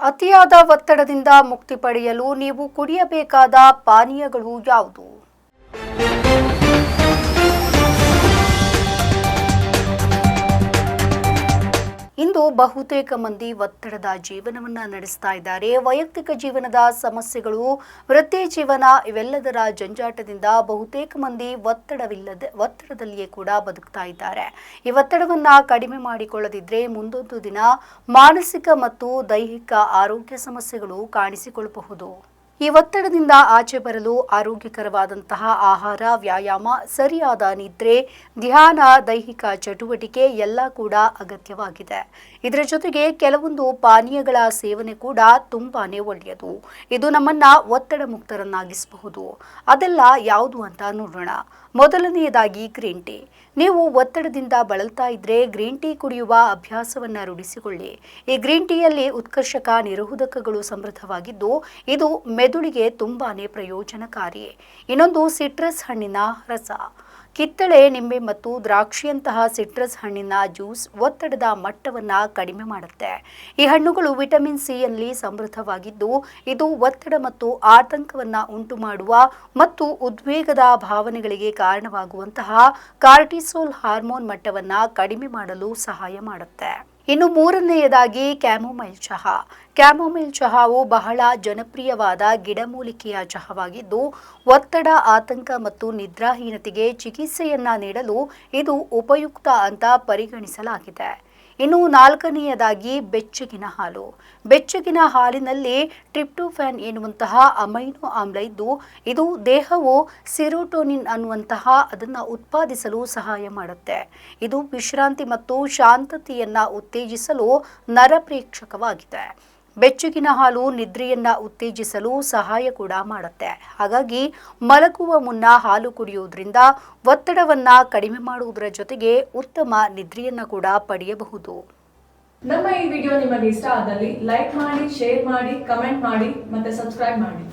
ಅತಿಯಾದ ಒತ್ತಡದಿಂದ ಮುಕ್ತಿ ಪಡೆಯಲು ನೀವು ಕುಡಿಯಬೇಕಾದ ಪಾನೀಯಗಳು ಯಾವುದು? ಬಹುತೇಕ ಮಂದಿ ಒತ್ತಡದ ಜೀವನವನ್ನ ನಡೆಸ್ತಾ ಇದ್ದಾರೆ. ವೈಯಕ್ತಿಕ ಜೀವನದ ಸಮಸ್ಯೆಗಳು, ವೃತ್ತಿ ಜೀವನ ಇವೆಲ್ಲದರ ಜಂಜಾಟದಿಂದ ಬಹುತೇಕ ಮಂದಿ ಒತ್ತಡವಿಲ್ಲದೆ, ಒತ್ತಡದಲ್ಲಿಯೇ ಕೂಡ ಬದುಕ್ತಾ ಇದ್ದಾರೆ. ಈ ಒತ್ತಡವನ್ನ ಕಡಿಮೆ ಮಾಡಿಕೊಳ್ಳದಿದ್ರೆ ಮುಂದೊಂದು ದಿನ ಮಾನಸಿಕ ಮತ್ತು ದೈಹಿಕ ಆರೋಗ್ಯ ಸಮಸ್ಯೆಗಳು ಕಾಣಿಸಿಕೊಳ್ಳಬಹುದು. ಈ ಒತ್ತಡದಿಂದ ಆಚೆ ಬರಲು ಆರೋಗ್ಯಕರವಾದಂತಹ ಆಹಾರ, ವ್ಯಾಯಾಮ, ಸರಿಯಾದ ನಿದ್ರೆ, ಧ್ಯಾನ, ದೈಹಿಕ ಚಟುವಟಿಕೆ ಎಲ್ಲ ಕೂಡ ಅಗತ್ಯವಾಗಿದೆ. ಇದರ ಜೊತೆಗೆ ಕೆಲವೊಂದು ಪಾನೀಯಗಳ ಸೇವನೆ ಕೂಡ ತುಂಬಾನೇ ಒಳ್ಳೆಯದು. ಇದು ನಮ್ಮನ್ನ ಒತ್ತಡ ಮುಕ್ತರನ್ನಾಗಿಸಬಹುದು ಅದೆಲ್ಲ ಯಾವುದು ಅಂತ ನೋಡೋಣ. ಮೊದಲನೆಯದಾಗಿ ಗ್ರೀನ್ ಟೀ. ನೀವು ಒತ್ತಡದಿಂದ ಬಳಲ್ತಾ ಇದ್ರೆ ಗ್ರೀನ್ ಟೀ ಕುಡಿಯುವ ಅಭ್ಯಾಸವನ್ನ ರೂಢಿಸಿಕೊಳ್ಳಿ. ಈ ಗ್ರೀನ್ ಟೀಯಲ್ಲಿ ಉತ್ಕರ್ಷಕ ನಿರೋಧಕಗಳು ಸಮೃದ್ಧವಾಗಿದ್ದು, ಇದು ಮೆದುಳಿಗೆ ತುಂಬಾನೇ ಪ್ರಯೋಜನಕಾರಿ ಇನ್ನೊಂದು ಸಿಟ್ರಸ್ ಹಣ್ಣಿನ ರಸ. ಕಿತ್ತಳೆ, ನಿಂಬೆ ಮತ್ತು ದ್ರಾಕ್ಷಿಯಂತಹ ಸಿಟ್ರಸ್ ಹಣ್ಣಿನ ಜ್ಯೂಸ್ ಒತ್ತಡದ ಮಟ್ಟವನ್ನು ಕಡಿಮೆ ಮಾಡುತ್ತೆ. ಈ ಹಣ್ಣುಗಳು ವಿಟಮಿನ್ ಸಿ ಯಲ್ಲಿ ಸಮೃದ್ಧವಾಗಿದ್ದು, ಇದು ಒತ್ತಡ ಮತ್ತು ಆತಂಕವನ್ನು ಉಂಟು ಮಾಡುವ ಮತ್ತು ಉದ್ವೇಗದ ಭಾವನೆಗಳಿಗೆ ಕಾರಣವಾಗುವಂತಹ ಕಾರ್ಟಿಸೋಲ್ ಹಾರ್ಮೋನ್ ಮಟ್ಟವನ್ನು ಕಡಿಮೆ ಮಾಡಲು ಸಹಾಯ ಮಾಡುತ್ತೆ. ಇನ್ನು ಮೂರನೆಯದಾಗಿ ಕ್ಯಾಮೊಮೈಲ್ ಚಹಾ. ಕ್ಯಾಮೊಮೈಲ್ ಚಹಾವು ಬಹಳ ಜನಪ್ರಿಯವಾದ ಗಿಡಮೂಲಿಕೆಯ ಚಹಾವಾಗಿದ್ದು, ಒತ್ತಡ, ಆತಂಕ ಮತ್ತು ನಿದ್ರಾಹೀನತೆಗೆ ಚಿಕಿತ್ಸೆಯನ್ನ ನೀಡಲು ಇದು ಉಪಯುಕ್ತ ಅಂತ ಪರಿಗಣಿಸಲಾಗಿದೆ. ಇನ್ನು ನಾಲ್ಕನೆಯದಾಗಿ ಬೆಚ್ಚಗಿನ ಹಾಲು. ಬೆಚ್ಚಗಿನ ಹಾಲಿನಲ್ಲಿ ಟ್ರಿಪ್ಟೋಫ್ಯಾನ್ ಎನ್ನುವಂತಹ ಅಮೈನೋ ಆಮ್ಲ ಇದ್ದು, ಇದು ದೇಹವು ಸಿರೋಟೋನಿನ್ ಅನ್ನುವಂತಹ ಅದನ್ನು ಉತ್ಪಾದಿಸಲು ಸಹಾಯ ಮಾಡುತ್ತೆ. ಇದು ವಿಶ್ರಾಂತಿ ಮತ್ತು ಶಾಂತತೆಯನ್ನು ಉತ್ತೇಜಿಸಲು ನರಪ್ರೇಕ್ಷಕವಾಗಿದೆ. ಬೆಚ್ಚಗಿನ ಹಾಲು ನಿದ್ರೆಯನ್ನ ಉತ್ತೇಜಿಸಲು ಸಹಾಯ ಕೂಡ ಮಾಡುತ್ತೆ. ಹಾಗಾಗಿ ಮಲಗುವ ಮುನ್ನ ಹಾಲು ಕುಡಿಯುವುದರಿಂದ ಒತ್ತಡವನ್ನ ಕಡಿಮೆ ಮಾಡುವುದರ ಜೊತೆಗೆ ಉತ್ತಮ ನಿದ್ರೆಯನ್ನ ಕೂಡ ಪಡೆಯಬಹುದು. ನಮ್ಮ ಈ ವಿಡಿಯೋ ನಿಮಗೆ ಇಷ್ಟ ಆದಲ್ಲಿ ಲೈಕ್ ಮಾಡಿ, ಶೇರ್ ಮಾಡಿ, ಕಮೆಂಟ್ ಮಾಡಿ ಮತ್ತೆ ಸಬ್ಸ್ಕ್ರೈಬ್ ಮಾಡಿ.